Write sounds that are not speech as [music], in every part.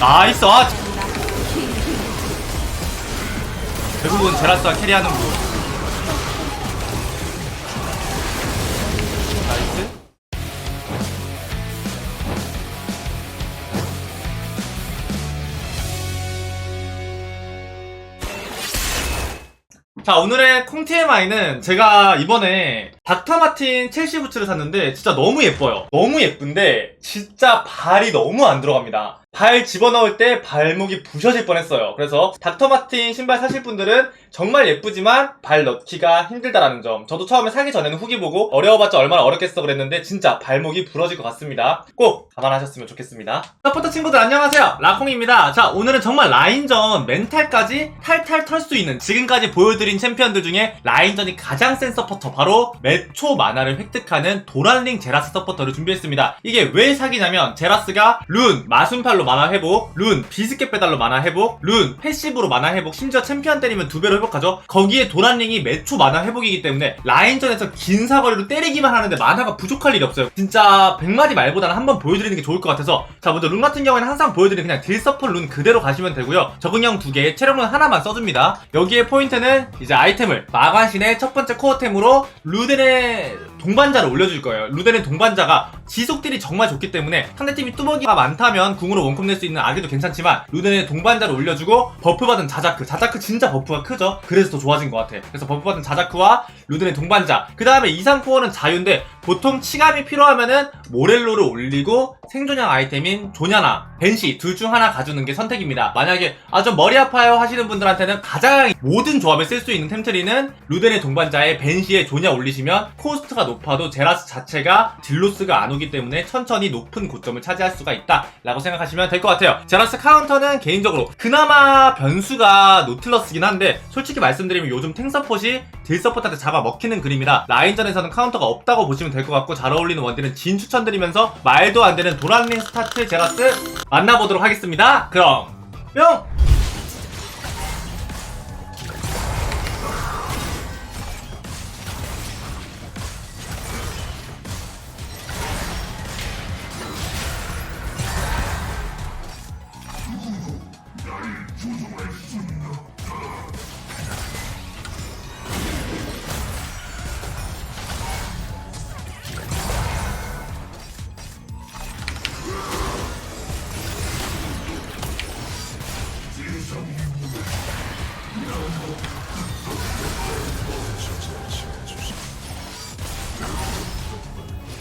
나이스 아 결국은 제라스가 캐리하는 분. 나이스. 자 오늘의 콩 TMI는 제가 이번에 닥터 마틴 첼시 부츠를 샀는데 진짜 너무 예뻐요. 너무 예쁜데 진짜 발이 너무 안 들어갑니다. 발 집어넣을 때 발목이 부셔질 뻔했어요. 그래서 닥터 마틴 신발 사실 분들은 정말 예쁘지만 발 넣기가 힘들다라는 점. 저도 처음에 사기 전에는 후기 보고 어려워봤자 얼마나 어렵겠어 그랬는데 진짜 발목이 부러질 것 같습니다. 꼭 감안하셨으면 좋겠습니다. 서포터 친구들 안녕하세요. 라콩입니다. 자 오늘은 정말 라인전 멘탈까지 탈탈 털 수 있는 지금까지 보여드린 챔피언들 중에 라인전이 가장 센 서포터 바로 매초 만화를 획득하는 도란링 제라스 서포터를 준비했습니다. 이게 왜 사기냐면 제라스가 룬 마순팔로 만화 회복 룬 비스켓 페달로 만화 회복 룬 패시브로 만화 회복 심지어 챔피언 때리면 두 배로 회복하죠. 거기에 도란링이 매초 만화 회복이기 때문에 라인전에서 긴 사거리로 때리기만 하는데 만화가 부족할 일이 없어요. 진짜 100마디 말보다는 한번 보여드리는 게 좋을 것 같아서 자 먼저 룬 같은 경우에는 항상 보여드리는 그냥 딜 서폿 룬 그대로 가시면 되고요. 적응형 두 개, 체력룬 하나만 써줍니다. 여기에 포인트는 이제 아이템을 마관신의 첫 번째 코어템으로 루덴 의 동반자를 올려줄 거예요. 루덴의 동반자가 지속딜이 정말 좋기 때문에 상대팀이 뚜벅이가 많다면 궁으로 원컵 낼 수 있는 아기도 괜찮지만 루덴의 동반자를 올려주고 버프 받은 자자크 자자크 진짜 버프가 크죠. 그래서 더 좋아진 것 같아. 그래서 버프 받은 자자크와 루덴의 동반자 그 다음에 이상 코어는 자유인데 보통 치감이 필요하면은 모렐로를 올리고 생존형 아이템인 조냐나 벤시 둘 중 하나 가주는 게 선택입니다. 만약에 아 좀 머리 아파요 하시는 분들한테는 가장 모든 조합에 쓸 수 있는 템트리는 루덴의 동반자의 벤시에 조냐 올리시면 코스트가 높아도 제라스 자체가 딜로스가 안 오기 때문에 천천히 높은 고점을 차지할 수가 있다 라고 생각하시면 될 것 같아요. 제라스 카운터는 개인적으로 그나마 변수가 노틀러스긴 한데 솔직히 말씀드리면 요즘 탱서폿이 딜서폿한테 잡아 먹히는 그림이라 라인전에서는 카운터가 없다고 보시면 될 것 같고 잘 어울리는 원딜은 진 추천드리면서 말도 안 되는 도란링 스타트 제라스 만나보도록 하겠습니다. 그럼 뿅!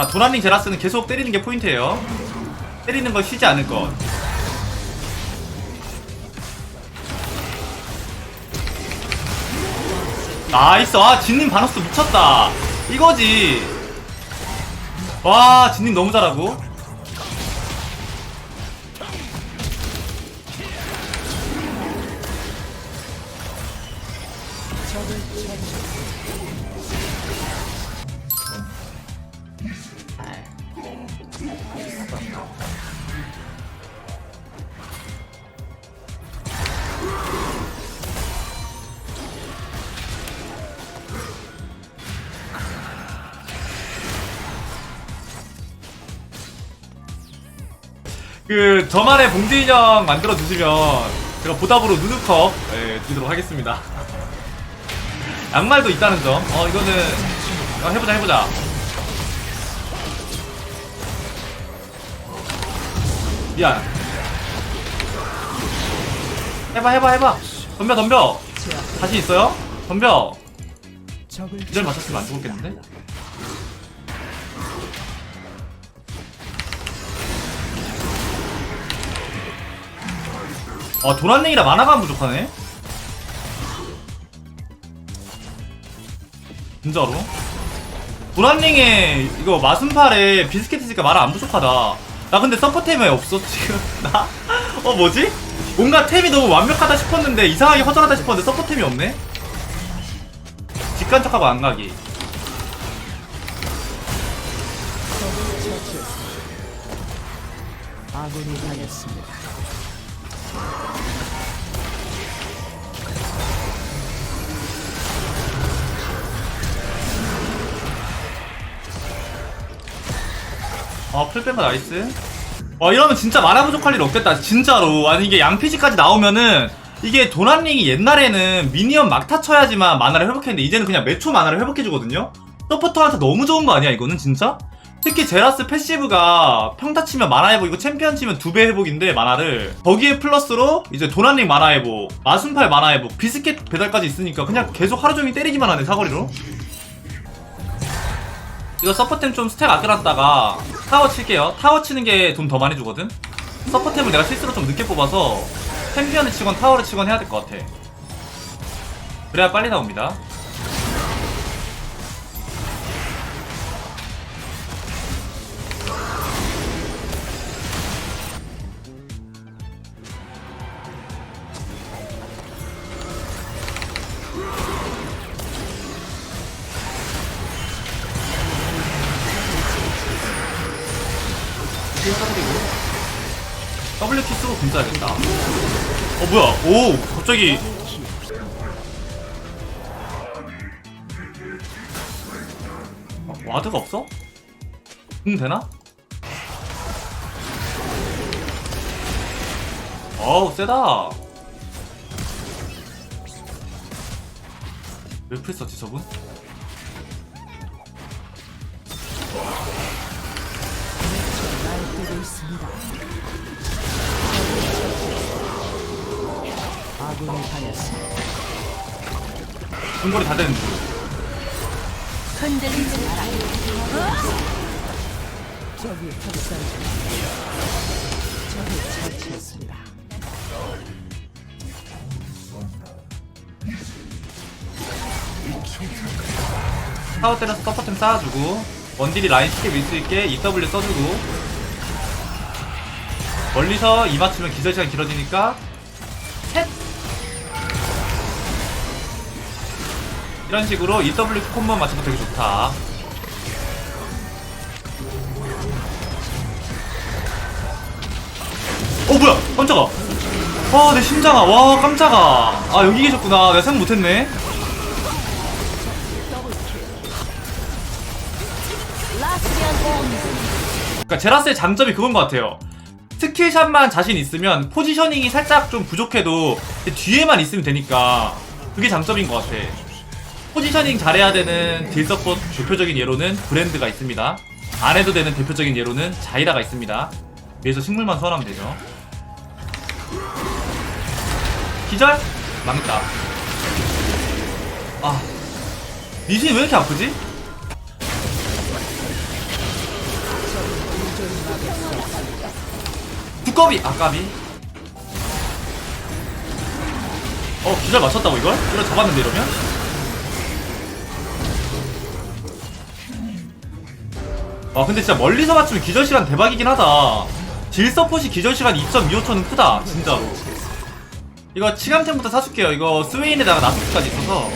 자 도란링 제라스는 계속 때리는 게 포인트예요. 때리는 걸 쉬지 않을 것. 나이스 아 진님 바너스 미쳤다 이거지 와 진님 너무 잘하고 그 저만의 봉지 인형 만들어 주시면 제가 보답으로 누누컵 예, 드리도록 하겠습니다. [laughs] 양말도 있다는 점. 어 이거는 어, 해보자 해보자. 미안. 해봐 해봐 해봐. 덤벼 덤벼. 다시 있어요? 덤벼. 이절 맞췄으면 안 죽었겠는데? 아 도란냉이라 만화가 안 부족하네 진짜로 도란냉에 이거 마순팔에 비스켓 있으니까 만화 안 부족하다 나 근데 서포템이 없어 지금 [laughs] 나? 어 뭐지? 뭔가 템이 너무 완벽하다 싶었는데 이상하게 허전하다 싶었는데 서포템이 없네? 직간 척하고 안 가기 아군이 당했습니다. 어 풀백가 나이스. 와 이러면 진짜 만화 부족할 일 없겠다 진짜로. 아니 이게 양피지까지 나오면은 이게 도난링이 옛날에는 미니언 막타 쳐야지만 만화를 회복했는데 이제는 그냥 매초 만화를 회복해주거든요? 서포터한테 너무 좋은 거 아니야 이거는 진짜? 특히 제라스 패시브가 평타 치면 만화 회복 이거 챔피언 치면 두 배 회복인데 만화를. 거기에 플러스로 이제 도난링 만화 회복 마순팔 만화 회복 비스켓 배달까지 있으니까 그냥 계속 하루 종일 때리기만 하네 사거리로 이거 서포템 좀 스택 아껴놨다가 타워 칠게요. 타워 치는 게 돈 더 많이 주거든? 서포템을 내가 실수로 좀 늦게 뽑아서 챔피언을 치건 타워를 치건 해야 될 것 같아. 그래야 빨리 나옵니다. W 키 쓰고 금 써야겠다. 어 뭐야? 오 갑자기 어, 와드가 없어? 음 되나? 어우 세다. 왜 풀썼지 저분? 있습니다. 아군이 당했습니다. 중거리 다 되는 중. 흔들리지 마라. 적이 탑살 중. 적을 처치했습니다. 타워 때려서 서포템 쌓아주고 원딜이 라인 쉽게 밀 수 있게 EW 써주고 멀리서 이 맞추면 기절 시간 길어지니까. 셋. 이런 식으로 EW 콤보 맞춰도 되게 좋다. 어 뭐야? 깜짝아. 와내 심장아. 와 깜짝아. 아 여기 계셨구나. 내가 생각 못했네. 그러니까 제라스의 장점이 그건 것 같아요. 스킬샷만 자신 있으면 포지셔닝이 살짝 좀 부족해도 뒤에만 있으면 되니까 그게 장점인 것 같아. 포지셔닝 잘해야 되는 딜 서폿 대표적인 예로는 브랜드가 있습니다. 안 해도 되는 대표적인 예로는 자이라가 있습니다. 위에서 식물만 소환하면 되죠. 기절? 망했다. 아. 리신이 왜 이렇게 아프지? 두꺼비. 아까비. 어 기절 맞췄다고 이걸? 이걸 잡았는데 이러면? 아 근데 진짜 멀리서 맞추면 기절 시간 대박이긴 하다. 질 서폿이 기절 시간 2.25초는 크다 진짜로. 이거 치감템부터 사줄게요. 이거 스웨인에다가 나스까지 있어서.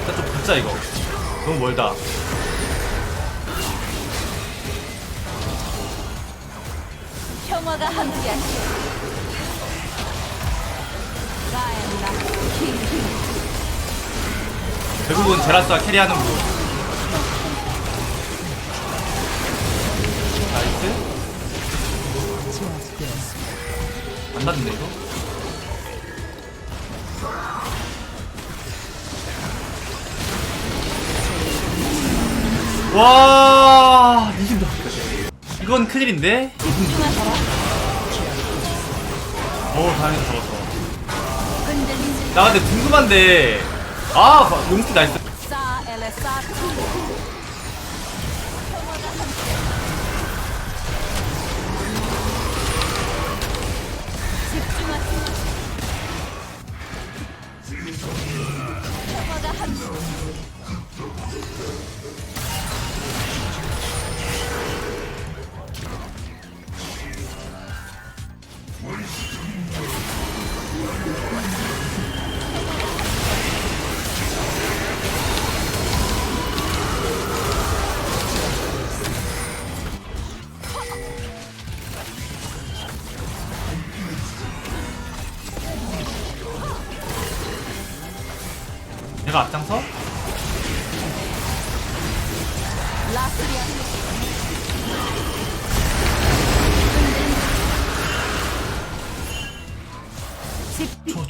일단 좀 붙자 이거. 너무 멀다 평화가 함께하시. 가엔나 킹. 결국은 제라스가 캐리하는 분. 나이스. 안 닿는데, 이거? 와, 이긴다. 이건 큰일인데? 집중하셔라. 어, 다행히 잡았어. 나 근데 궁금한데, 아, 용스 나이스.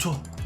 줘, 줘.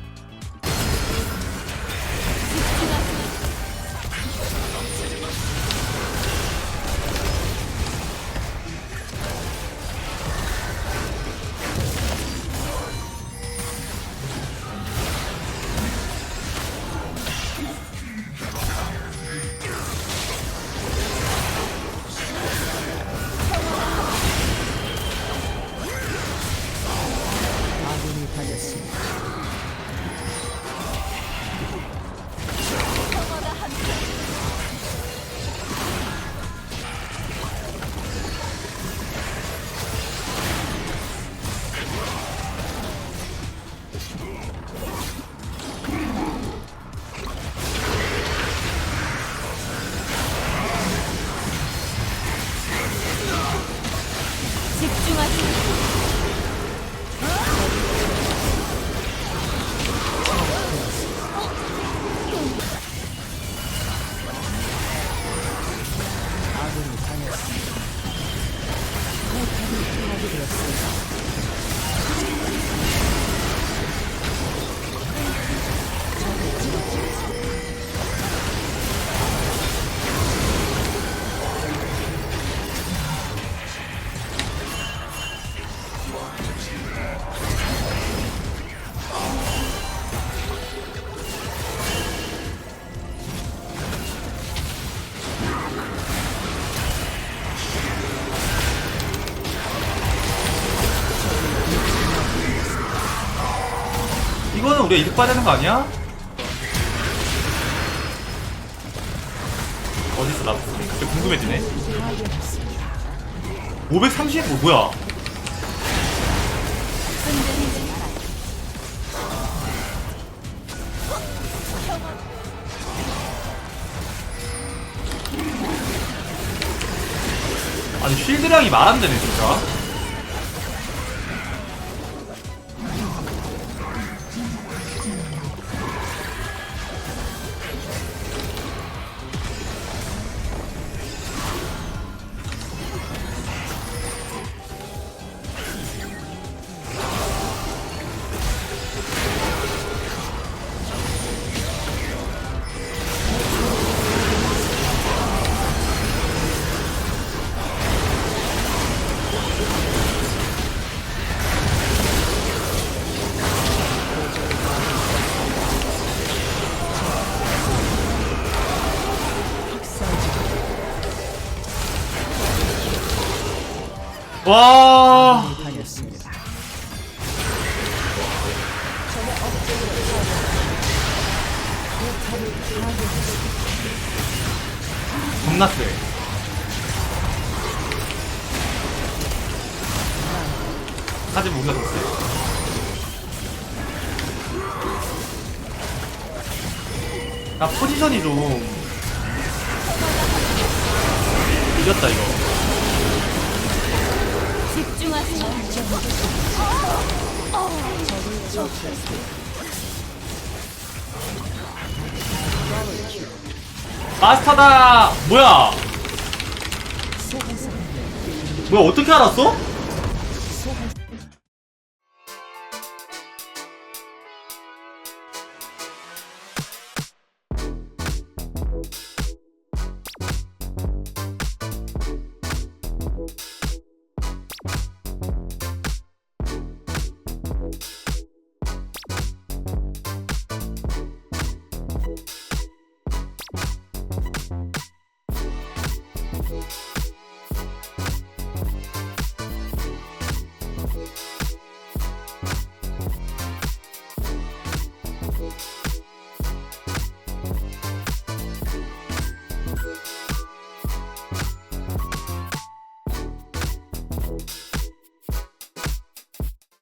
이거는 우리가 이득 봐야 되는 거 아니야? 어디서 나왔어? 갑자기 궁금해지네. 530? 뭐, 뭐야? 아니, 쉴드량이 말 안 되네, 진짜. 와. 당했습니다. 겁나 세. 하지만 우리가 더 세. 나 포지션이 좀 이겼다 이거. 마스터다. 뭐야? 뭐야 어떻게 알았어?